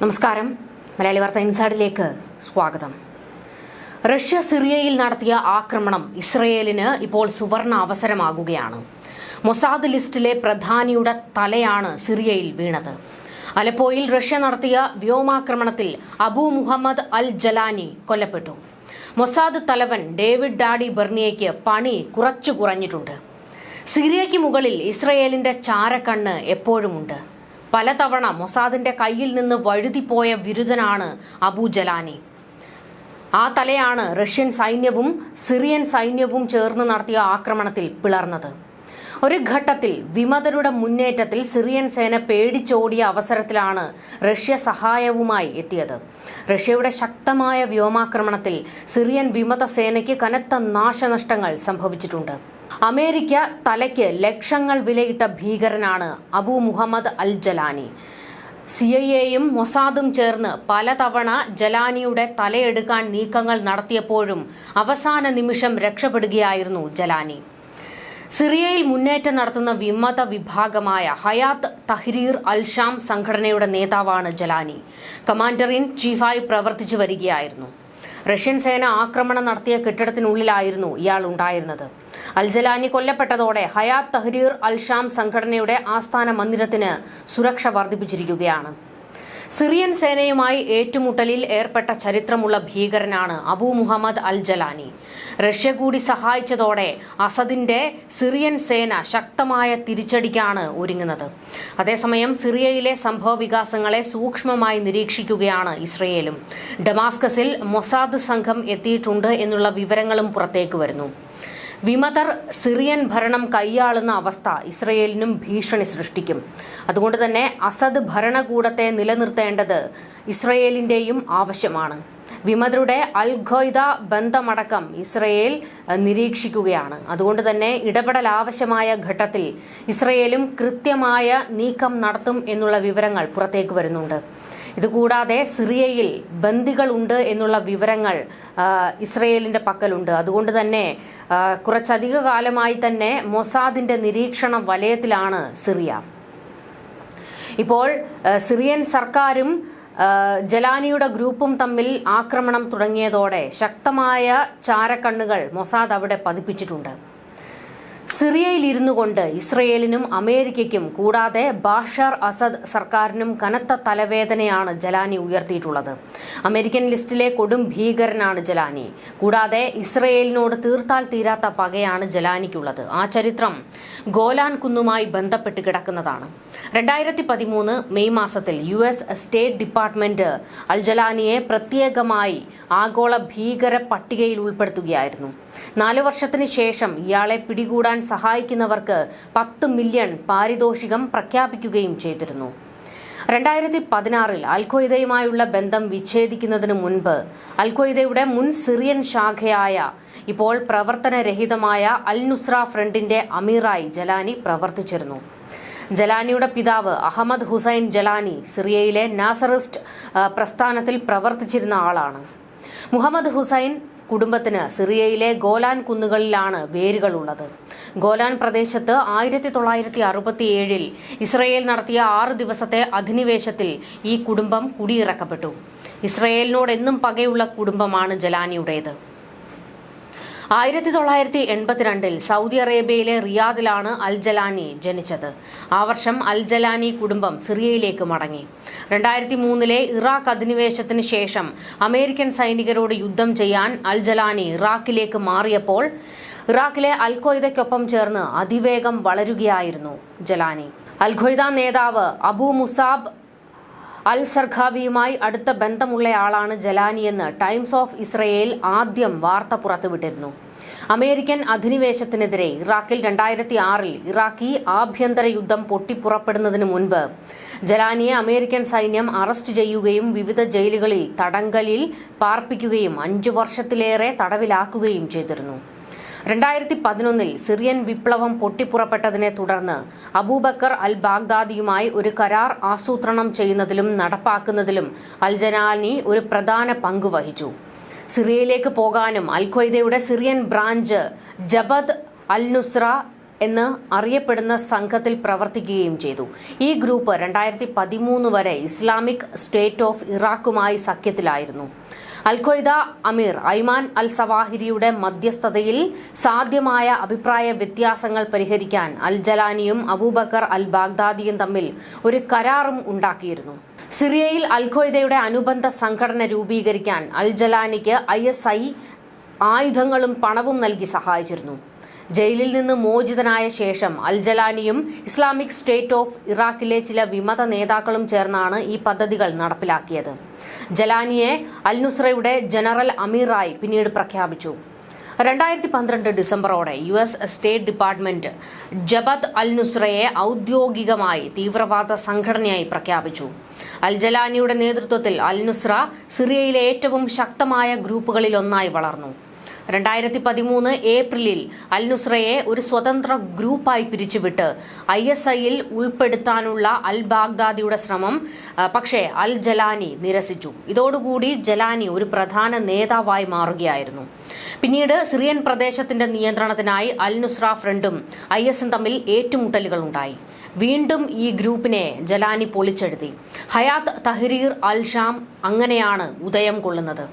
നമസ്കാരം. മലയാളി വാർത്ത ഇൻസൈഡിലേക്ക് സ്വാഗതം. റഷ്യ സിറിയയിൽ നടത്തിയ ആക്രമണം ഇസ്രയേലിന് ഇപ്പോൾ സുവർണ അവസരമാകുകയാണ്. മൊസാദ് ലിസ്റ്റിലെ പ്രധാനിയുടെ തലയാണ് സിറിയയിൽ വീണത്. അലപ്പോയിൽ റഷ്യ നടത്തിയ വ്യോമാക്രമണത്തിൽ അബു മുഹമ്മദ് അൽ ജലാനി കൊല്ലപ്പെട്ടു. മൊസാദ് തലവൻ ഡേവിഡ് ഡാഡി ബെർണിയയ്ക്ക് പണി കുറച്ചു കുറഞ്ഞിട്ടുണ്ട്. സിറിയയ്ക്ക് മുകളിൽ ഇസ്രയേലിന്റെ ചാരക്കണ്ണ് എപ്പോഴുമുണ്ട്. പലതവണ മൊസാദിന്റെ കയ്യിൽ നിന്ന് വഴുതിപ്പോയ വിരുദ്ധനാണ് അബു ജലാനി. ആ തലയാണ് റഷ്യൻ സൈന്യവും സിറിയൻ സൈന്യവും ചേർന്ന് നടത്തിയ ആക്രമണത്തിൽ പിളർന്നത്. ഒരു ഘട്ടത്തിൽ വിമതരുടെ മുന്നേറ്റത്തിൽ സിറിയൻ സേന പേടിച്ചോടിയ അവസരത്തിലാണ് റഷ്യ സഹായവുമായി എത്തിയത്. റഷ്യയുടെ ശക്തമായ വ്യോമാക്രമണത്തിൽ സിറിയൻ വിമത സേനയ്ക്ക് കനത്ത നാശനഷ്ടങ്ങൾ സംഭവിച്ചിട്ടുണ്ട്. അമേരിക്ക തലയ്ക്ക് ലക്ഷങ്ങൾ വിലയിട്ട ഭീകരനാണ് Abu Mohammad al Jolani C I എയും മൊസാദും ചേർന്ന് പലതവണ ജലാനിയുടെ തലയെടുക്കാൻ നീക്കങ്ങൾ നടത്തിയപ്പോഴും അവസാന നിമിഷം രക്ഷപ്പെടുകയായിരുന്നു ജലാനി. സിറിയയിൽ മുന്നേറ്റം നടത്തുന്ന വിമത വിഭാഗമായ ഹയാത്ത് തഹ്രീർ അൽ ഷാം സംഘടനയുടെ നേതാവാണ് ജലാനി. കമാൻഡർ ഇൻ ചീഫായി പ്രവർത്തിച്ചു വരികയായിരുന്നു. റഷ്യൻ സേന ആക്രമണം നടത്തിയ കെട്ടിടത്തിനുള്ളിലായിരുന്നു ഇയാൾ ഉണ്ടായിരുന്നത്. അൽജലാനി കൊല്ലപ്പെട്ടതോടെ ഹയാത്ത് തഹ്രീർ അൽഷാം സംഘടനയുടെ ആസ്ഥാന മന്ദിരത്തിന് സുരക്ഷ വർദ്ധിപ്പിച്ചിരിക്കുകയാണ്. സിറിയൻ സേനയുമായി ഏറ്റുമുട്ടലിൽ ഏർപ്പെട്ട ചരിത്രമുള്ള ഭീകരനാണ് Abu Mohammad al Jolani Russia കൂടി സഹായിച്ചതോടെ അസദിന്റെ സിറിയൻ സേന ശക്തമായ തിരിച്ചടിക്കാണ് ഒരുങ്ങുന്നത്. അതേസമയം സിറിയയിലെ സംഭവ വികാസങ്ങളെ സൂക്ഷ്മമായി നിരീക്ഷിക്കുകയാണ് ഇസ്രയേലും. ഡമാസ്കസിൽ മൊസാദ് സംഘം എത്തിയിട്ടുണ്ട് എന്നുള്ള വിവരങ്ങളും പുറത്തേക്ക് വരുന്നു. വിമതർ സിറിയൻ ഭരണം കൈയാളുന്ന അവസ്ഥ ഇസ്രയേലിനും ഭീഷണി സൃഷ്ടിക്കും. അതുകൊണ്ട് തന്നെ അസദ് ഭരണകൂടത്തെ നിലനിർത്തേണ്ടത് ഇസ്രയേലിന്റെയും ആവശ്യമാണ്. വിമതരുടെ അൽ ബന്ധമടക്കം ഇസ്രയേൽ നിരീക്ഷിക്കുകയാണ്. അതുകൊണ്ട് തന്നെ ഇടപെടൽ ആവശ്യമായ ഘട്ടത്തിൽ ഇസ്രയേലും കൃത്യമായ നീക്കം നടത്തും എന്നുള്ള വിവരങ്ങൾ പുറത്തേക്ക് വരുന്നുണ്ട്. ഇതുകൂടാതെ സിറിയയിൽ ബന്ദികളുണ്ട് എന്നുള്ള വിവരങ്ങൾ ഇസ്രയേലിന്റെ പക്കലുണ്ട്. അതുകൊണ്ട് തന്നെ കുറച്ചധിക കാലമായി തന്നെ മൊസാദിന്റെ നിരീക്ഷണ വലയത്തിലാണ് സിറിയ. ഇപ്പോൾ സിറിയൻ സർക്കാരും ജലാനിയുടെ ഗ്രൂപ്പും തമ്മിൽ ആക്രമണം തുടങ്ങിയതോടെ ശക്തമായ ചാരക്കണ്ണുകൾ മൊസാദ് അവിടെ പതിപ്പിച്ചിട്ടുണ്ട്. സിറിയയിൽ ഇരുന്നു കൊണ്ട് ഇസ്രയേലിനും അമേരിക്കയ്ക്കും കൂടാതെ ബാഷർ അസദ് സർക്കാരിനും കനത്ത തലവേദനയാണ് ജലാനി ഉയർത്തിയിട്ടുള്ളത്. അമേരിക്കൻ ലിസ്റ്റിലെ കൊടും ഭീകരനാണ് ജലാനി. കൂടാതെ ഇസ്രയേലിനോട് തീർത്താൽ തീരാത്ത പകയാണ് ജലാനിക്കുള്ളത്. ആ ചരിത്രം ഗോലാൻ കുന്നുമായി ബന്ധപ്പെട്ട് കിടക്കുന്നതാണ്. രണ്ടായിരത്തി പതിമൂന്ന് മെയ് മാസത്തിൽ യു എസ് സ്റ്റേറ്റ് ഡിപ്പാർട്ട്മെന്റ് അൽജലാനിയെ പ്രത്യേകമായി ആഗോള ഭീകര പട്ടികയിൽ ഉൾപ്പെടുത്തുകയായിരുന്നു. നാലു വർഷത്തിന് ശേഷം ഇയാളെ പിടികൂടാൻ സഹായിക്കുന്നവർക്ക് പത്ത് മില്യൺ പാരിതോഷികം പ്രഖ്യാപിക്കുകയും ചെയ്തിരുന്നു. രണ്ടായിരത്തി പതിനാറിൽ അൽഖ്വയ്ദയുമായുള്ള ബന്ധം വിച്ഛേദിക്കുന്നതിന് മുൻപ് അൽഖ്വയ്ദയുടെ മുൻ സിറിയൻ ശാഖയായ ഇപ്പോൾ പ്രവർത്തനരഹിതമായ അൽ നുസ്ര ഫ്രണ്ടിന്റെ അമീറായി ജലാനി പ്രവർത്തിച്ചിരുന്നു. ജലാനിയുടെ പിതാവ് അഹമ്മദ് ഹുസൈൻ ജലാനി സിറിയയിലെ നാസറിസ്റ്റ് പ്രസ്ഥാനത്തിൽ പ്രവർത്തിച്ചിരുന്ന ആളാണ്. മുഹമ്മദ് ഹുസൈൻ കുടുംബത്തിന് സിറിയയിലെ ഗോലാൻ കുന്നുകളിലാണ് വേരുകൾ ഉള്ളത് ഗോലാൻ പ്രദേശത്ത് ആയിരത്തി തൊള്ളായിരത്തി അറുപത്തിയേഴിൽ ഇസ്രയേൽ നടത്തിയ ആറ് ദിവസത്തെ അധിനിവേശത്തിൽ ഈ കുടുംബം കുടിയിറക്കപ്പെട്ടു. ഇസ്രയേലിനോട് എന്നും പകയുള്ള കുടുംബമാണ് ജലാനിയുടേത്. ആയിരത്തി തൊള്ളായിരത്തി എൺപത്തിരണ്ടിൽ സൗദി അറേബ്യയിലെ റിയാദിലാണ് അൽ ജലാനി ജനിച്ചത്. ആ വർഷം അൽ ജലാനി കുടുംബം സിറിയയിലേക്ക് മടങ്ങി. രണ്ടായിരത്തി മൂന്നിലെ ഇറാഖ് അധിനിവേശത്തിന് ശേഷം അമേരിക്കൻ സൈനികരോട് യുദ്ധം ചെയ്യാൻ അൽ ജലാനി ഇറാഖിലേക്ക് മാറിയപ്പോൾ ഇറാഖിലെ അൽ ഖ്വയ്ദയ്ക്കൊപ്പം ചേർന്ന് അതിവേഗം വളരുകയായിരുന്നു ജലാനി. അൽ നേതാവ് അബു മുസാബ് അൽ സർഖാബിയുമായി അടുത്ത ബന്ധമുള്ളയാളാണ് ജലാനിയെന്ന് ടൈംസ് ഓഫ് ഇസ്രയേൽ ആദ്യം വാർത്ത പുറത്തുവിട്ടിരുന്നു. അമേരിക്കൻ അധിനിവേശത്തിനെതിരെ ഇറാഖിൽ രണ്ടായിരത്തി ആറിൽ ഇറാഖി ആഭ്യന്തര യുദ്ധം പൊട്ടിപ്പുറപ്പെടുന്നതിന് മുൻപ് ജലാനിയെ അമേരിക്കൻ സൈന്യം അറസ്റ്റ് ചെയ്യുകയും വിവിധ ജയിലുകളിൽ തടങ്കലിൽ പാർപ്പിക്കുകയും അഞ്ചു വർഷത്തിലേറെ തടവിലാക്കുകയും ചെയ്തിരുന്നു. രണ്ടായിരത്തി പതിനൊന്നിൽ സിറിയൻ വിപ്ലവം പൊട്ടിപ്പുറപ്പെട്ടതിനെ തുടർന്ന് അബൂബക്കർ അൽ ബാഗ്ദാദിയുമായി ഒരു കരാർ ആസൂത്രണം ചെയ്യുന്നതിലും നടപ്പാക്കുന്നതിലും അൽ ജനാനി ഒരു പ്രധാന പങ്ക് വഹിച്ചു. സിറിയയിലേക്ക് പോകാനും al ഖ്വയ്ദയുടെ Syrian branch Jabhat al Nusra എന്ന് അറിയപ്പെടുന്ന സംഘത്തിൽ പ്രവർത്തിക്കുകയും ചെയ്തു. ഈ ഗ്രൂപ്പ് രണ്ടായിരത്തി പതിമൂന്ന് വരെ ഇസ്ലാമിക് സ്റ്റേറ്റ് ഓഫ് ഇറാഖുമായി സഖ്യത്തിലായിരുന്നു. അൽഖ്വയ്ദ അമീർ ഐമാൻ അൽ സവാഹിരിയുടെ മധ്യസ്ഥതയിൽ സാധ്യമായ അഭിപ്രായ വ്യത്യാസങ്ങൾ പരിഹരിക്കാൻ അൽ ജലാനിയും അബൂബക്കർ അൽ ബാഗ്ദാദിയും തമ്മിൽ ഒരു കരാറും ഉണ്ടാക്കിയിരുന്നു. സിറിയയിൽ അൽഖ്വയ്ദയുടെ അനുബന്ധ സംഘടന രൂപീകരിക്കാൻ അൽ ജലാനിക്ക് ഐ ആയുധങ്ങളും പണവും നൽകി സഹായിച്ചിരുന്നു. ജയിലിൽ നിന്ന് മോചിതനായ ശേഷം അൽജലാനിയും ഇസ്ലാമിക് സ്റ്റേറ്റ് ഓഫ് ഇറാഖിലെ ചില വിമത നേതാക്കളും ചേർന്നാണ് ഈ പദ്ധതികൾ നടപ്പിലാക്കിയത്. ജലാനിയെ അൽനുസ്രയുടെ ജനറൽ അമീറായി പിന്നീട് പ്രഖ്യാപിച്ചു. രണ്ടായിരത്തി പന്ത്രണ്ട് ഡിസംബറോടെ U S state department Jabhat al നുസ്രയെ ഔദ്യോഗികമായി തീവ്രവാദ സംഘടനയായി പ്രഖ്യാപിച്ചു. അൽ ജലാനിയുടെ നേതൃത്വത്തിൽ അൽ നുസ്ര സിറിയയിലെ ഏറ്റവും ശക്തമായ ഗ്രൂപ്പുകളിലൊന്നായി വളർന്നു. രണ്ടായിരത്തി പതിമൂന്ന് ഏപ്രിലിൽ അൽ നുസ്രയെ ഒരു സ്വതന്ത്ര ഗ്രൂപ്പായി പിരിച്ചുവിട്ട് ഐ എസ് ഐയിൽ ഉൾപ്പെടുത്താനുള്ള അൽ ബാഗ്ദാദിയുടെ ശ്രമം പക്ഷേ അൽ ജലാനി നിരസിച്ചു. ഇതോടുകൂടി ജലാനി ഒരു പ്രധാന നേതാവായി മാറുകയായിരുന്നു. പിന്നീട് സിറിയൻ പ്രദേശത്തിന്റെ നിയന്ത്രണത്തിനായി അൽ നുസ്ര ഫ്രണ്ടും ഐ എസും തമ്മിൽ ഏറ്റുമുട്ടലുകൾ ഉണ്ടായി. വീണ്ടും ഈ ഗ്രൂപ്പിനെ ജലാനി പൊളിച്ചെഴുതി ഹയാത്ത് തഹരീർ അൽ ഷാം അങ്ങനെയാണ് ഉദയം കൊള്ളുന്നത്.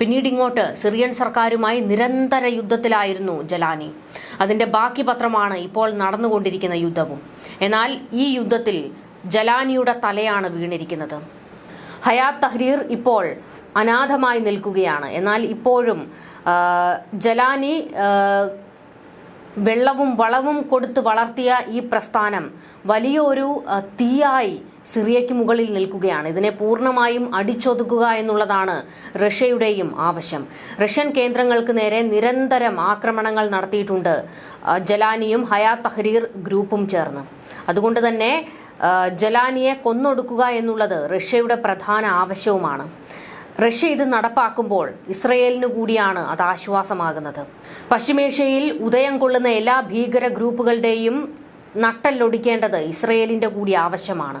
പിന്നീട് ഇങ്ങോട്ട് സിറിയൻ സർക്കാരുമായി നിരന്തര യുദ്ധത്തിലായിരുന്നു ജലാനി. അതിന്റെ ബാക്കി പത്രമാണ് ഇപ്പോൾ നടന്നുകൊണ്ടിരിക്കുന്ന യുദ്ധവും. എന്നാൽ ഈ യുദ്ധത്തിൽ ജലാനിയുടെ തലയാണ് വീണിരിക്കുന്നത്. ഹയാത്ത് തഹ്രീർ ഇപ്പോൾ അനാഥമായി നിൽക്കുകയാണ്. എന്നാൽ ഇപ്പോഴും ജലാനി വെള്ളവും വളവും കൊടുത്ത് വളർത്തിയ ഈ പ്രസ്ഥാനം വലിയൊരു തീയായി സിറിയയ്ക്ക് മുകളിൽ നിൽക്കുകയാണ്. ഇതിനെ പൂർണമായും അടിച്ചൊതുക്കുക എന്നുള്ളതാണ് റഷ്യയുടെയും ആവശ്യം. റഷ്യൻ കേന്ദ്രങ്ങൾക്ക് നേരെ നിരന്തരം ആക്രമണങ്ങൾ നടത്തിയിട്ടുണ്ട്. ജലാനിയും ഹയാ തഹ്രീർ ഗ്രൂപ്പും ചേർന്ന്. അതുകൊണ്ട് തന്നെ ജലാനിയെ കൊന്നൊടുക്കുക എന്നുള്ളത് റഷ്യയുടെ പ്രധാന ആവശ്യവുമാണ്. റഷ്യ ഇത് നടപ്പാക്കുമ്പോൾ ഇസ്രയേലിനു കൂടിയാണ് അത് ആശ്വാസമാകുന്നത്. പശ്ചിമേഷ്യയിൽ ഉദയം കൊള്ളുന്ന എല്ലാ ഭീകര ഗ്രൂപ്പുകളുടെയും നട്ടല്ലൊടിക്കേണ്ടത് ഇസ്രയേലിന്റെ കൂടി ആവശ്യമാണ്.